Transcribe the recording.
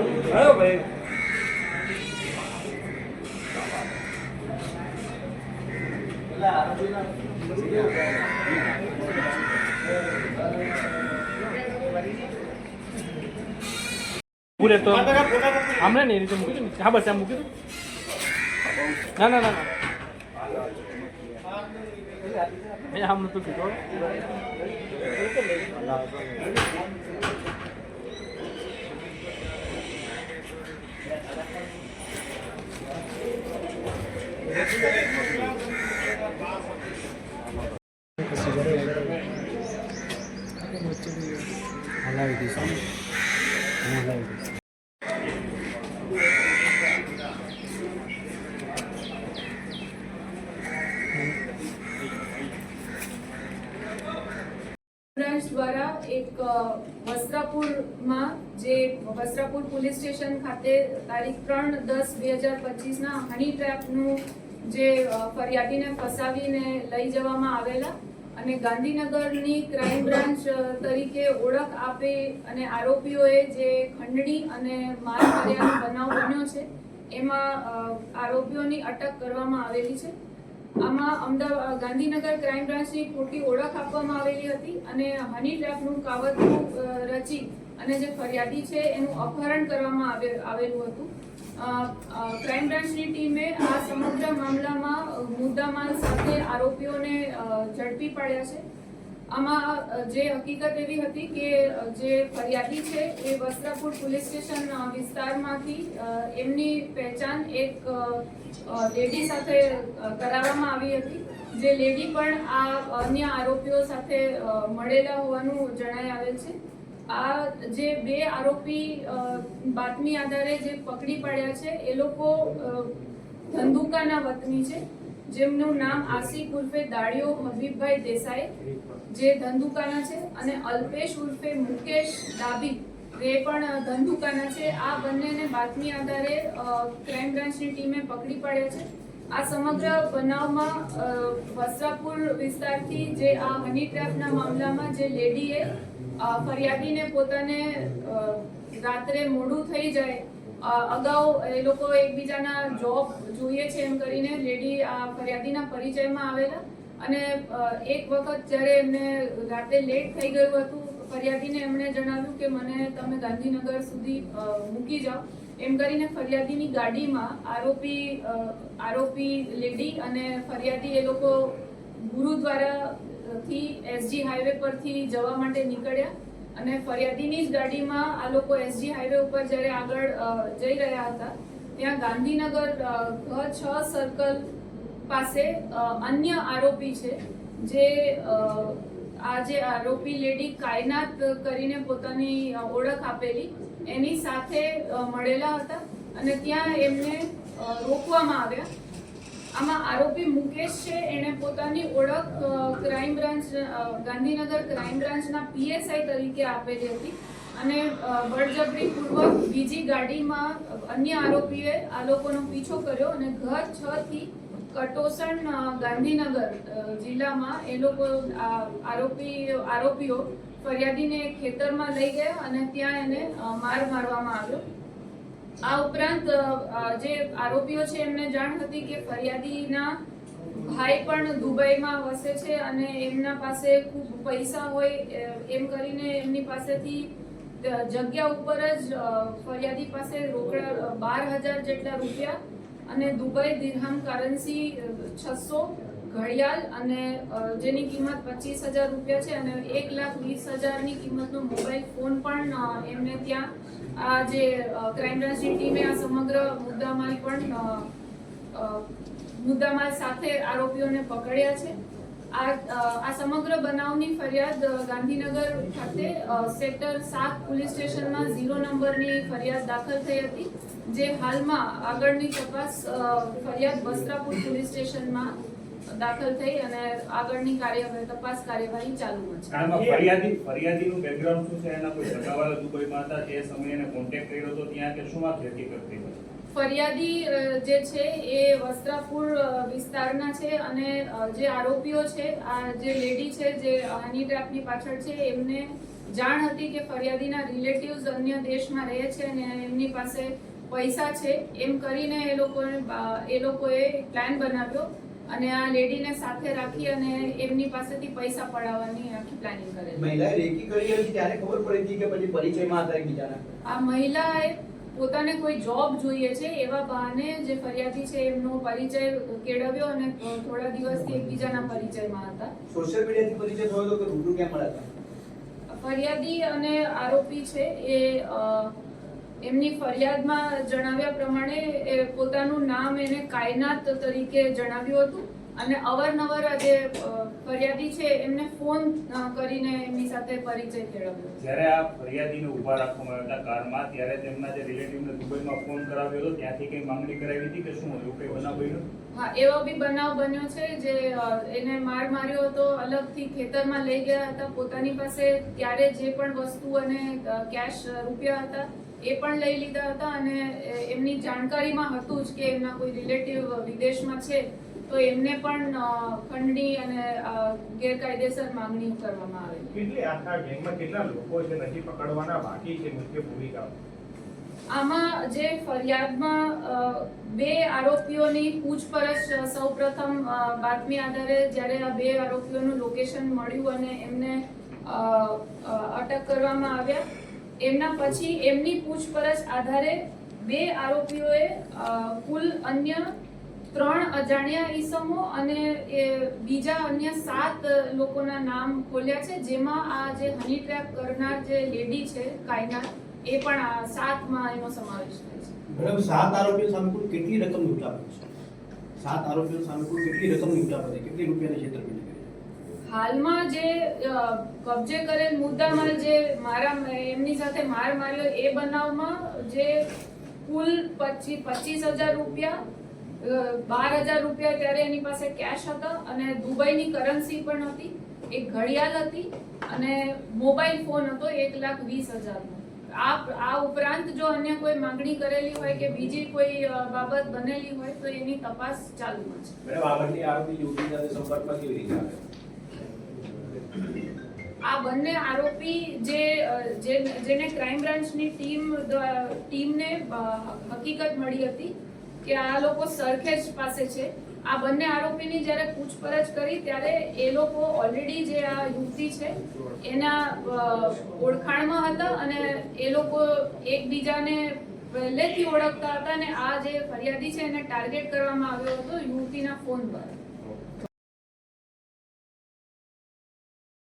આવ્યો ભાઈ. પૂરે તો. હમણાં નહીં, રીતે મૂકી દો હા, બસ, આમ મૂકી દો. ના ના ના ના. આમ નતું કીધું. દ્વારા એક વસ્ત્રાપુરમાં જે વસ્ત્રાપુર પોલીસ સ્ટેશન ખાતે તારીખ ત્રણ દસ બે હજાર પચીસના હની ટ્રેપનું જે ફરિયાદીને ફસાવીને લઈ જવામાં આવેલા અને ગાંધીનગરની ક્રાઇમ બ્રાન્ચ તરીકે ઓળખ આપે અને આરોપીઓએ જે ખંડણી અને માર માર્યાનો બનાવ બન્યો છે, એમાં આરોપીઓની અટક કરવામાં આવેલી છે. આમાં અમદાવાદ ગાંધીનગર ક્રાઇમ બ્રાન્ચની ખોટી ઓળખ આપવામાં આવેલી હતી અને હની ટ્રેપનું કાવતરું રચી અને જે ફરિયાદી છે, એનું અપહરણ કરવામાં આવે, આવેલું હતું. ક્રાઇમ બ્રાન્ચની ટીમે આ સમગ્ર મામલામાં મુદ્દામાલ સાથે આરોપીઓને ઝડપી પાડ્યા છે. આમાં જે હકીકત એવી હતી કે જે ફરિયાદી છે એ વસ્ત્રાપુર પોલીસ સ્ટેશન વિસ્તારમાંથી એમની પહેચાન એક લેડી સાથે કરાવવામાં આવી હતી. જે લેડી પણ આ અન્ય આરોપીઓ સાથે મળેલા હોવાનું જણાઈ આવેલ છે. આ જે બે આરોપી બાતમી આધારે જે પકડી પાડ્યા છે, એ લોકો ધંધુકાના વતની છે. જેમનું નામ આસિફ ઉર્ફે દાડિયો હબીબભાઈ દેસાઈ, જે ધંધુકાના છે, અને અલ્પેશ ઉર્ફે મુકેશ ડાબી, એ પણ ધંધુકાના છે. આ બંનેને બાતમી આધારે ક્રાઇમ બ્રાન્ચની ટીમે પકડી પાડ્યા છે. આ સમગ્ર બનાવમાં વસ્ત્રાપુર વિસ્તારથી જે આ હની ટ્રેપના મામલામાં જે લેડીએ ફરિયાદીને પોતાને રાત્રે મોડું થઈ જાય. અગાઉ એ લોકો એકબીજાના જોબ જોઈએ છે એમ કરીને લેડી આ ફરિયાદીના પરિચયમાં આવેલા. અને એક વખત જ્યારે એમને રાતે લેટ થઈ ગયું હતું, ફરિયાદીને એમણે જણાવ્યું કે મને તમે ગાંધીનગર સુધી મૂકી જાઓ. એમ કરીને ફરિયાદીની ગાડીમાં આરોપી આરોપી લેડી અને ફરિયાદી એ લોકો ગુરુદ્વારા થી એસજી હાઈવે પરથી જવા માટે નીકળ્યા અને ફરિયાદીની જ ગાડીમાં આ લોકો એસજી હાઈવે ઉપર જ્યારે આગળ જઈ રહ્યા હતા, ત્યાં ગાંધીનગર ઘ, છ સર્કલ પાસે અન્ય આરોપી છે, જે આ જે આરોપી લેડી કાયનાત કરીને પોતાની ઓળખ આપેલી, એની સાથે મળેલા હતા અને ત્યાં એમને રોકવામાં આવ્યા. આમાં આરોપી મુકેશ છે, એણે પોતાની ઓળખ ક્રાઇમ બ્રાન્ચ ગાંધીનગર ક્રાઇમ બ્રાન્ચના પીએસઆઈ તરીકે આપેલી હતી અને બળજબરીપૂર્વક બીજી ગાડીમાં અન્ય આરોપીએ આ લોકોનો પીછો કર્યો અને ઘર છ થી કટોસણ ગાંધીનગર જિલ્લામાં એ લોકો આરોપી, આરોપીઓ ફરિયાદીને ખેતરમાં લઈ ગયા અને ત્યાં એને માર મારવામાં આવ્યો. આ ઉપરાંત જે આરોપીઓ છે, એમને જાણ હતી કે ફરિયાદીના ભાઈ પણ દુબઈમાં વસે છે અને એમના પાસે ખૂબ પૈસા હોય એમ કરીને એમની પાસેથી જગ્યા ઉપર જ ફરિયાદી પાસે રોકડા બાર હજાર જેટલા રૂપિયા અને દુબઈ દિરહામ કરન્સી છસો ઘડિયાળ અને જેની કિંમત પચીસ હજાર રૂપિયા છે અને એક લાખ વીસ હજારની કિંમતનો મોબાઈલ ફોન પણ એમને ત્યાં, આ જે ક્રાઇમ બ્રાન્ચની ટીમે આ સમગ્ર મુદ્દામાલ પણ મુદ્દામાલ સાથે આરોપીઓને પકડ્યા છે. આ સમગ્ર બનાવની ફરિયાદ ગાંધીનગર ખાતે સેક્ટર સાત પોલીસ સ્ટેશનમાં ઝીરો નંબરની ફરિયાદ દાખલ થઈ હતી, જે હાલમાં આગળની તપાસ ફરિયાદ વસ્ત્રાપુર પોલીસ સ્ટેશનમાં દાખલ થઈ અને આગળની કાર્યવાહી તપાસ કાર્યવાહી ચાલુમાં છે. આમાં ફરિયાદી ફરિયાદીનું બેકગ્રાઉન્ડ શું છે? એના કોઈ સગાવાલા દુબઈમાં હતા તે સમયે એને કોન્ટેક્ટ કર્યો હતો ત્યાં કે શું વાત હતી ફરિયાદી જે છે એ વસ્ત્રાપુર વિસ્તારના છે અને જે આરોપીઓ છે આ જે લેડી છે જે હની ટ્રેપની પાછળ છે એમને જાણ હતી કે ફરિયાદીના રિલેટિવ્સ અન્ય દેશમાં રહે છે અને એમની પાસે પૈસા છે. એમ કરીને એ લોકોને બા- એ લોકોએ પ્લાન બનાવ્યો. અને આ લેડીને સાથે રાખી અને એમની પાસેથી પૈસા પડાવવાની આખી પ્લાનિંગ કરેલી. મહિલાએ રેકી કરી હતી ત્યારે ખબર પડી હતી કે પછી પરિચયમાં હતા એકબીજાના. આ મહિલાએ પોતાને કોઈ જોબ જોઈએ છે એવા બહાને જે ફરિયાદી છે એમનો પરિચય કેળવ્યો અને થોડા દિવસથી એકબીજાના પરિચયમાં હતા. સોશિયલ મીડિયાથી પરિચય થયો તો કે રૂબરૂ ક્યાં મળ્યા ફરિયાદી અને આરોપી છે એ એમની ફરિયાદમાં જણાવ્યા પ્રમાણે એ પોતાનું નામ એને કાયનાત તરીકે જણાવ્યું હતું અને અવારનવાર આ જે ફરિયાદી છે એમને ફોન કરીને એમની સાથે પરિચય કેળવ્યો. જ્યારે આ ફરિયાદીને ઊભા રાખવામાં આવ્યા હતા કારમાં ત્યારે તેમના જે રિલેટિવને દુબઈમાં ફોન કરાવ્યો હતો. ત્યાંથી કંઈ માંગણી કરાવી હતી કે શું એવું કંઈ બનાવ બન્યો? હા એવો બી બનાવ બન્યો છે જે એને માર માર્યો હતો અલગથી ખેતરમાં લઈ ગયા હતા પોતાની પાસે ત્યારે જે પણ વસ્તુ અને કેશ રૂપિયા હતા એ પણ લઈ લીધા હતા અને એમની જાણકારીમાં હતું જ કે એમના કોઈ રિલેટિવ વિદેશમાં છે તો એમને પણ ખંડણી અને ગેરકાયદેસર માંગણી કરવામાં આવે. કેટલી આખા ગેંગમાં કેટલા લોકો છે નથી પકડવાના બાકી છે મુખ્ય ભૂમિકા? આમાં જે ફરિયાદમાં બે આરોપીઓની પૂછપરછ સૌપ્રથમ બાતમી આધારે જ્યારે આ બે આરોપીઓનું લોકેશન મળ્યું અને એમને અટક કરવામાં આવ્યા એમના પછી એમની પૂછપરછ આધારે બે આરોપીઓએ કુલ અન્ય ત્રણ અજાણ્યા ઈસમો અને એ બીજા અન્ય સાત લોકોના નામ ખોલ્યા છે જેમાં આ જે હની ટ્રેપ કરનાર જે લેડી છે કાયના એ પણ આ સાતમાં એનો સમાવેશ થાય છે. મેડમ સાત આરોપીઓ સામે કુલ કેટલી રકમની ઉઠાપત છે? સાત આરોપીઓ સામે કુલ કેટલી રકમ લૂંટા છે? કેટલી રૂપિયાની છેતરપિંડી કરી હાલમાં જે કબજે કરેલ મુદ્દામાં જે મારા એમની સાથે માર માર્યો એ બનાવમાં જે કુલ પચીસ પચીસ હજાર રૂપિયા બાર હજાર રૂપિયા ત્યારે એની પાસે કેશ હતા અને દુબઈની કરન્સી પણ હતી, એક ઘડિયાળ હતી અને મોબાઈલ ફોન હતો એક લાખ વીસ હજારનો. આ આ ઉપરાંત જો અન્ય કોઈ માંગણી કરેલી હોય કે બીજી કોઈ બાબત બનેલી હોય તો એની તપાસ ચાલુમાં છે. મેડમ આગળની આરોપી યુવતી સાથે સંપર્કમાં કેવી રીતે આવે? આ બંને આરોપી જે જેને ક્રાઇમ બ્રાન્ચની ટીમ ટીમને હકીકત મળી હતી કે આ લોકો સરખેજ પાસે છે. આ બંને આરોપીની જ્યારે પૂછપરછ કરી ત્યારે એ લોકો ઓલરેડી જે આ યુવતી છે, એના ઓળખાણમાં હતા અને એ લોકો એકબીજાને પહેલેથી ઓળખતા હતા અને આ જે ફરિયાદી છે એને ટાર્ગેટ કરવામાં આવ્યો હતો યુવતીના ફોન દ્વારા